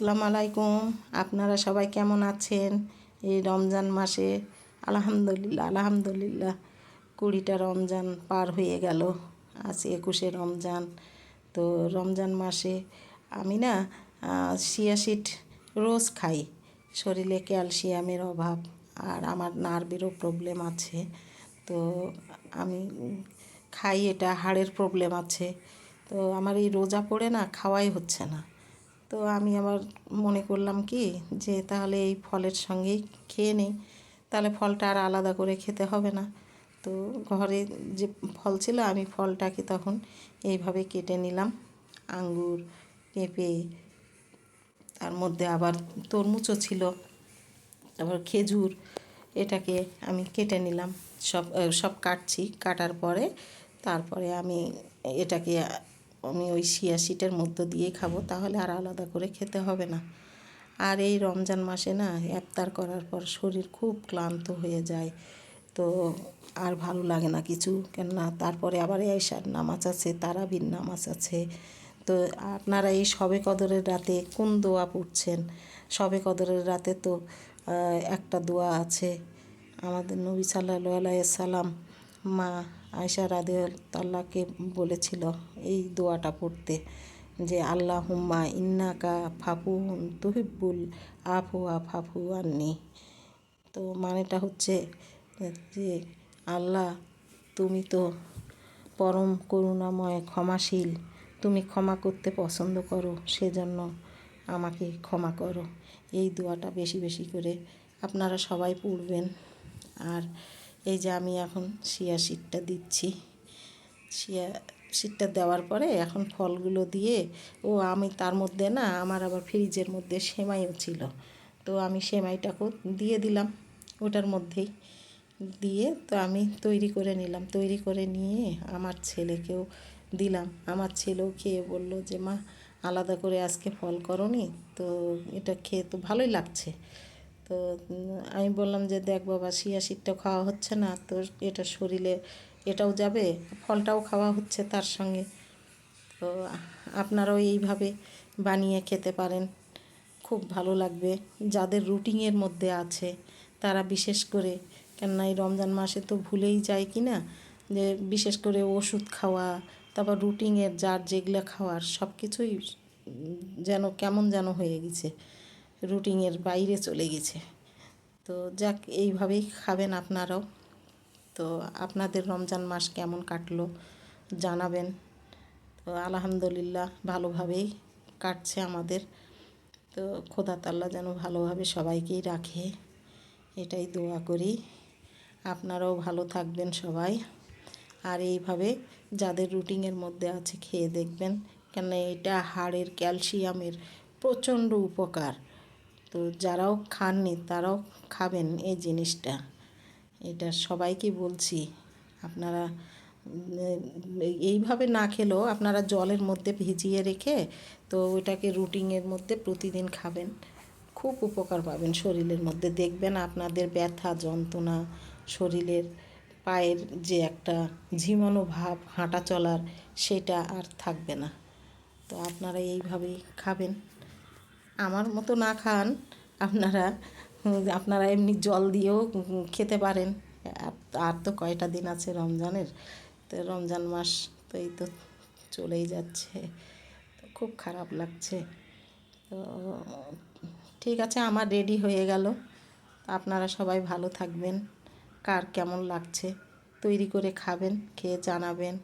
আসসালামু আলাইকুম। আপনারা সবাই কেমন আছেন? এই রমজান মাসে আলহামদুলিল্লাহ আলহামদুলিল্লাহ, কুড়িটা রমজান পার হয়ে গেল। আজ একুশে রমজান। তো রমজান মাসে আমি না শিয়াশিট রোজ খাই। শরীরে ক্যালসিয়ামের অভাব আর আমার নার্ভেরও প্রবলেম আছে। তো আমি খাই এটা, হাড়ের প্রবলেম আছে। তো আমার এই রোজা পড়ে না, খাওয়াই হচ্ছে না। তো আমি আবার মনে করলাম কি যে তাহলে এই ফলের সঙ্গেই খেয়ে নিই। তাহলে ফলটা আর আলাদা করে খেতে হবে না। তো ঘরে যে ফল ছিল আমি ফলটাকে তখন এইভাবে কেটে নিলাম। আঙ্গুর, পেঁপে, তার মধ্যে আবার তরমুজও ছিল, তারপর খেজুর, এটাকে আমি কেটে নিলাম। সব সব কাটছি, কাটার পরে তারপরে আমি এটাকে আমি ওই শিটের মধ্য দিয়েই খাব, তাহলে আর আলাদা করে খেতে হবে না। আর এই রমজান মাসে না, ইফতার করার পর শরীর খুব ক্লান্ত হয়ে যায়, তো আর ভালো লাগে না কিছু। কেননা তারপরে আবার এসার নামাজ আছে, তারাবির নামাজ আছে। তো আপনারা এই সবে কদরের রাতে কোন দোয়া পড়ছেন? সবে কদরের রাতে তো একটা দোয়া আছে। আমাদের নবী সাল্লাহ আলাইসাল্লাম মা আয়সা রাধে তাল্লাকে বলেছিল এই দোয়াটা পড়তে যে আল্লাহ হুম্মা ইন্নাকা ফাফুন তুহিব্বুল আফুয়া ফাফু আননি। তো মানেটা হচ্ছে যে, আল্লাহ, তুমি তো পরম করুণাময়, ক্ষমাশীল। তুমি ক্ষমা করতে পছন্দ করো, সেজন্য আমাকে ক্ষমা করো। এই দোয়াটা বেশি বেশি করে আপনারা সবাই পড়বেন। আর এই যে আমি এখন শিয়া সিটটা দিচ্ছি। শিয়া সিটটা দেওয়ার পরে এখন ফলগুলো দিয়ে, ও আমি তার মধ্যে না, আমার আবার ফ্রিজের মধ্যে সেমাইও ছিল। তো আমি সেমাইটাকেও দিয়ে দিলাম ওটার মধ্যেই। দিয়ে তো আমি তৈরি করে নিলাম। তৈরি করে নিয়ে আমার ছেলেকেও দিলাম। আমার ছেলেও খেয়ে বলল যে, মা, আলাদা করে আজকে ফল করনি। তো এটা খেয়ে তো ভালোই লাগছে। তো আমি বললাম যে, দেখ বাবা শিয়া সিটটা খাওয়া হচ্ছে না তো এটা শরীরে এটাও যাবে, ফলটাও খাওয়া হচ্ছে তার সঙ্গে। তো, আপনারাও এইভাবে বানিয়ে খেতে পারেন। খুব ভালো লাগবে। যাদের রুটিনের মধ্যে আছে, তারা বিশেষ করে, কেননা এই রমজান মাসে তো ভুলেই যায় কি না, যে বিশেষ করে ওষুধ খাওয়া, তারপর রুটিনের যার যেগুলো খাওয়ার সব কিছুই যেন কেমন যেন হয়ে গেছে। রুটিনের বাইরে চলে গেছে। তো যাক, এইভাবেই খাবেন আপনারাও। তো আপনাদের রমজান মাস কেমন কাটলো জানাবেন। তো আলহামদুলিল্লাহ ভালোভাবেই কাটছে আমাদের। তো খোদা তাল্লা যেন ভালোভাবে সবাইকেই রাখে, এটাই দোয়া করি। আপনারাও ভালো থাকবেন সবাই। আর এইভাবে যাদের রুটিনের মধ্যে আছে খেয়ে দেখবেন কেন এটা হাড়ের ক্যালসিয়ামের প্রচণ্ড উপকার। তো যারাও খাননি, তারাও খাবেন এই জিনিসটা। এটা সবাইকে বলছি। আপনারা এইভাবে না খেলেও আপনারা জলের মধ্যে ভিজিয়ে রেখে তো ওইটাকে রুটিনের মধ্যে প্রতিদিন খাবেন। খুব উপকার পাবেন শরীরের মধ্যে। দেখবেন আপনাদের ব্যথা, যন্ত্রণা, শরীরের পায়ের যে একটা ঝিমানো ভাব, হাঁটা চলার, সেটা আর থাকবে না। তো আপনারা এইভাবেই খাবেন। আমার মতো না খান, আপনারা আপনারা এমনি জল দিয়েও খেতে পারেন। আর তো কয়টা দিন আছে রমজানের? তো রমজান মাস তো এই তো চলেই যাচ্ছে। খুব খারাপ লাগছে। তো ঠিক আছে, আমার রেডি হয়ে গেল। আপনারা সবাই ভালো থাকবেন। কার কেমন লাগছে? তৈরি করে খাবেন, খেয়ে জানাবেন।